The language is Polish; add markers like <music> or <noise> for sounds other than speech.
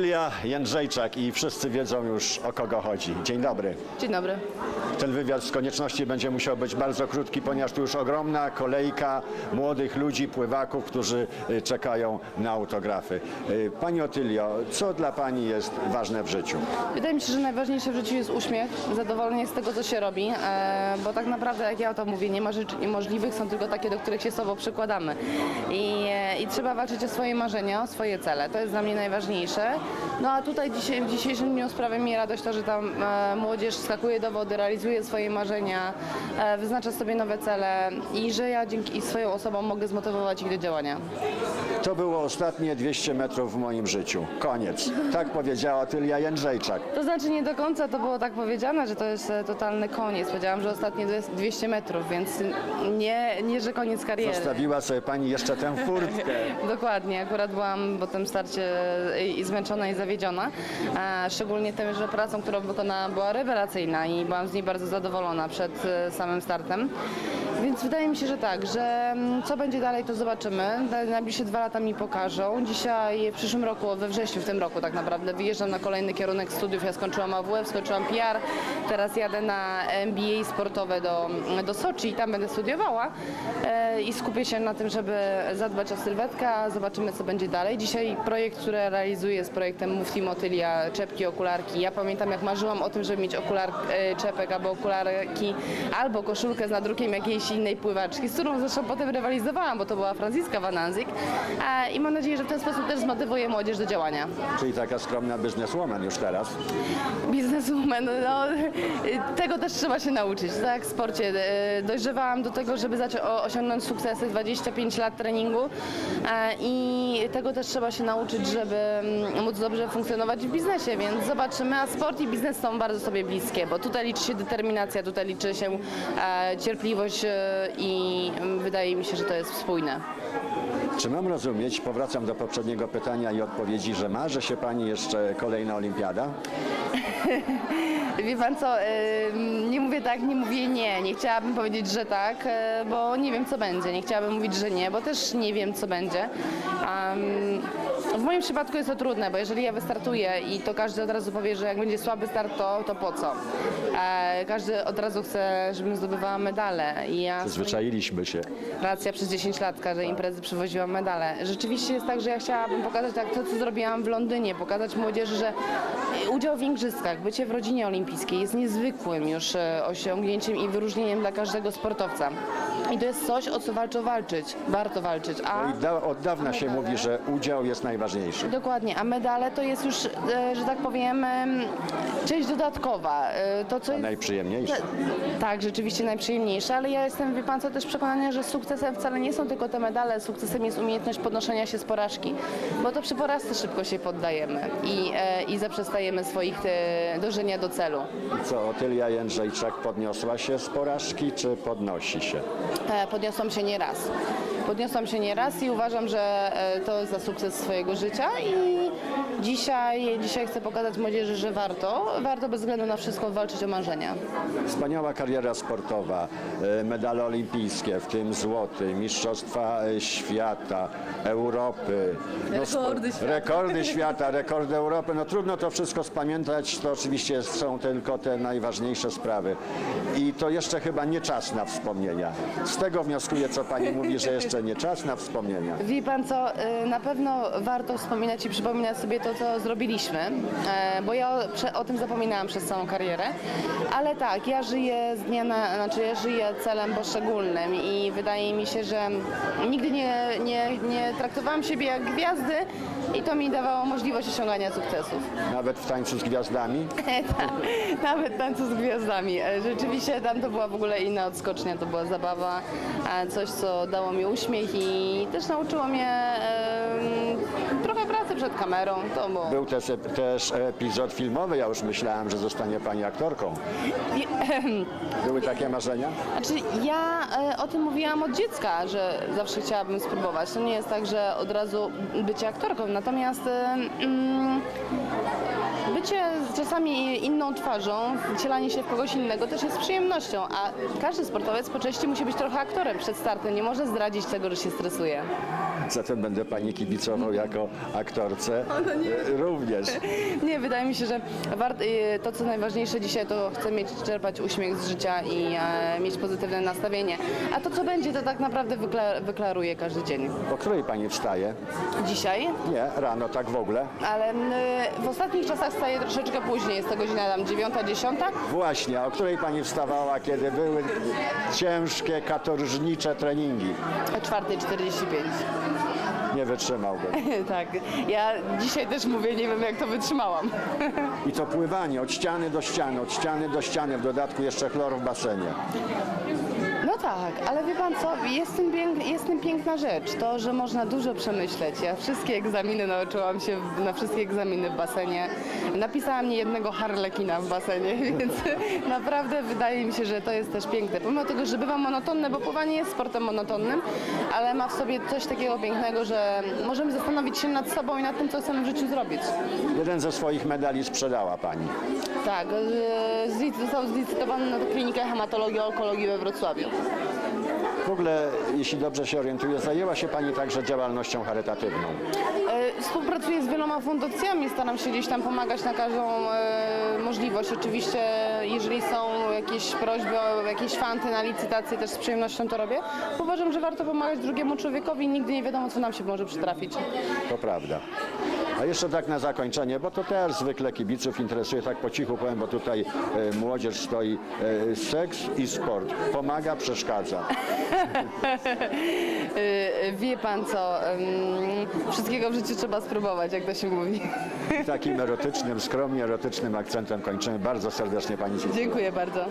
Otylia Jędrzejczak i wszyscy wiedzą już o kogo chodzi. Dzień dobry. Dzień dobry. Ten wywiad z konieczności będzie musiał być bardzo krótki, ponieważ tu już ogromna kolejka młodych ludzi, pływaków, którzy y, czekają na autografy. Y, Pani Otylio, co dla Pani jest ważne w życiu? Wydaje mi się, że najważniejsze w życiu jest uśmiech, zadowolenie z tego, co się robi, e, bo tak naprawdę, jak ja o to mówię, nie ma rzeczy niemożliwych, są tylko takie, do których się sobą przykładamy. I, e, I trzeba walczyć o swoje marzenia, o swoje cele. To jest dla mnie najważniejsze. No a tutaj dzisiaj, w dzisiejszym dniu sprawia mi radość to, że tam e, młodzież skakuje do wody, realizuje swoje marzenia, e, wyznacza sobie nowe cele i że ja dzięki swoją osobą mogę zmotywować ich do działania. To było ostatnie 200 metrów w moim życiu. Koniec. Tak powiedziała Otylia Jędrzejczak. To znaczy nie do końca to było tak powiedziane, że to jest e, totalny koniec. Powiedziałam, że ostatnie dwie- 200 metrów, więc nie, nie że koniec kariery. Zostawiła sobie Pani jeszcze tę furtkę. <laughs> Dokładnie, akurat byłam po tym starcie i i zmęczona i zawiedziona. E, Szczególnie tym, że pracą, którą wykonałam była rewelacyjna i byłam z niej bardzo zadowolona przed e, samym startem. Więc wydaje mi się, że tak, że mm, co będzie dalej, to zobaczymy. Na- Najbliższe dwa lata mi pokażą. Dzisiaj, w przyszłym roku, we wrześniu w tym roku tak naprawdę, wyjeżdżam na kolejny kierunek studiów. Ja skończyłam AWF, skończyłam PR, teraz jadę na MBA sportowe do, do Soczi i tam będę studiowała e, i skupię się na tym, żeby zadbać o sylwetkę, zobaczymy co będzie dalej. Dzisiaj projekt, który realizuję jest projektem Mufti Motylia, czepki, okularki. Ja pamiętam jak marzyłam o tym, żeby mieć okular, e, czepek albo okularki, albo koszulkę z nadrukiem jakiejś innej pływaczki, z którą zresztą potem rywalizowałam, bo to była Franziska Van Anzik e, i mam nadzieję, że w ten sposób też zmotywuję młodzież do działania. Czyli taka skromna bizneswoman już teraz. Bizneswoman, no, tego też trzeba się nauczyć, tak w sporcie. E, Dojrzewałam do tego, żeby osiągnąć sukcesy, 25 lat treningu e, i tego też trzeba się nauczyć, żeby mm, móc dobrze funkcjonować w biznesie, więc zobaczymy, a sport i biznes są bardzo sobie bliskie, bo tutaj liczy się determinacja, tutaj liczy się e, cierpliwość e, i mm, wydaje mi się, że to jest spójne. Czy mam rozumieć, powracam do poprzedniego pytania i odpowiedzi, że marzy się Pani jeszcze kolejna olimpiada? <laughs> Wie pan co, ym, nie mówię tak, nie mówię nie. Nie chciałabym powiedzieć, że tak, e, bo nie wiem co będzie. Nie chciałabym mówić, że nie, bo też nie wiem co będzie. Am, w moim przypadku jest to trudne, bo jeżeli ja wystartuję i to każdy od razu powie, że jak będzie słaby start, to, to po co? E, każdy od razu chce, żebym zdobywała medale. I ja Zwyczailiśmy się. Racja, przez 10 lat każdej imprezy przywoziłam medale. Rzeczywiście jest tak, że ja chciałabym pokazać tak to, co zrobiłam w Londynie, pokazać młodzieży, że udział w igrzyskach, bycie w rodzinie olimpijskiej jest niezwykłym już e, osiągnięciem i wyróżnieniem dla każdego sportowca. I to jest coś, o co warto walczyć, warto walczyć. A I da, od dawna się mówi, że udział jest najważniejszy. Dokładnie, a medale to jest już, e, że tak powiem, em, część dodatkowa. E, To, co jest Najprzyjemniejsze. tak, rzeczywiście najprzyjemniejsze, ale ja jestem, wie pan co, też przekonana, że sukcesem wcale nie są tylko te medale, sukcesem jest umiejętność podnoszenia się z porażki, bo to przy porażce szybko się poddajemy i, e, i zaprzestajemy swoich e, dążenia do celu. I co, Otylia Jędrzejczak podniosła się z porażki, czy podnosi się? E, Podniosłam się nieraz. Podniosłam się nieraz i uważam, że e, to jest za sukces swojego życia i dzisiaj, dzisiaj chcę pokazać młodzieży, że warto, warto bez względu na wszystko walczyć o marzenia. Wspaniała kariera sportowa, e, medale olimpijskie, w tym złoty, mistrzostwa e, świata, Europy. No, Rekordy świata. Rekordy <laughs> świata, rekordy Europy. No trudno to wszystko spamiętać, to oczywiście są tylko te najważniejsze sprawy. I to jeszcze chyba nie czas na wspomnienia. Z tego wnioskuję, co pani mówi, że jeszcze nie czas na wspomnienia. Wie pan co, y, na pewno warto wspominać i przypominać sobie to, co zrobiliśmy, e, bo ja o, tym zapominałam przez całą karierę, ale tak, ja żyję z dnia na, znaczy ja żyję celem poszczególnym i wydaje mi się, że nigdy nie, nie, nie traktowałam siebie jak gwiazdy i to mi dawało możliwość osiągania sukcesów. Nawet w tańcu z gwiazdami. <laughs> Tak, Nawet tańcu z gwiazdami. E, Rzeczywiście tam to była w ogóle inna odskocznia, to była zabawa, e, coś co dało mi uśmiech i też nauczyło mnie przed kamerą. To było. Był też, też epizod filmowy, ja już myślałem, że zostanie pani aktorką. <clears throat> Były takie marzenia? Znaczy ja e, o tym mówiłam od dziecka, że zawsze chciałabym spróbować. To nie jest tak, że od razu bycie aktorką, natomiast e, mm, bycie czasami inną twarzą, wcielanie się w kogoś innego też jest przyjemnością, a każdy sportowiec po części musi być trochę aktorem przed startem, nie może zdradzić tego, że się stresuje. Zatem będę pani kibicował jako aktorce e, również. <laughs> Nie, wydaje mi się, że wart, y, to co najważniejsze dzisiaj to chcę mieć, czerpać uśmiech z życia i e, mieć pozytywne nastawienie. A to co będzie to tak naprawdę wykla, wyklaruje każdy dzień. O której pani wstaje? Dzisiaj, Nie, rano tak w ogóle. ale y, w ostatnich czasach staję troszeczkę później, jest to godzina tam dziewiąta, dziesiąta. Właśnie, a o której pani wstawała, kiedy były ciężkie, katorżnicze treningi? O 4.45. Nie wytrzymałbym. <laughs> tak. Ja dzisiaj też mówię, nie wiem jak to wytrzymałam. <laughs> I to pływanie od ściany do ściany, od ściany do ściany, w dodatku jeszcze chlor w basenie. No tak, ale wie pan co, jest tym, pięk, jest tym piękna rzecz, to, że można dużo przemyśleć. Ja wszystkie egzaminy nauczyłam się w- na wszystkie egzaminy w basenie. Napisałam nie jednego harlekina w basenie, <laughs> więc naprawdę wydaje mi się, że to jest też piękne. Pomimo tego, że bywa monotonne, bo pływanie jest sportem monotonnym, ale ma w sobie coś takiego pięknego, że możemy zastanowić się nad sobą i nad tym, co chcemy w życiu zrobić. Jeden ze swoich medali sprzedała pani. Tak, e, został zlicytowany na klinikę hematologii i onkologii we Wrocławiu. W ogóle, jeśli dobrze się orientuję, zajęła się pani także działalnością charytatywną. E, Współpracuję z wieloma fundacjami, staram się gdzieś tam pomagać na każdą e, możliwość. Oczywiście, jeżeli są jakieś prośby o jakieś fanty na licytację, też z przyjemnością to robię. Uważam, że warto pomagać drugiemu człowiekowi, nigdy nie wiadomo, co nam się może przytrafić. To prawda. A jeszcze tak na zakończenie, bo to też zwykle kibiców interesuje, tak po cichu powiem, bo tutaj e, młodzież stoi. E, seks i sport. Pomaga, przeszkadza. E, <laughs> Wie pan co, wszystkiego w życiu trzeba spróbować, jak to się mówi. Takim erotycznym, skromnie erotycznym akcentem kończymy. Bardzo serdecznie pani dziękuję. Dziękuję bardzo.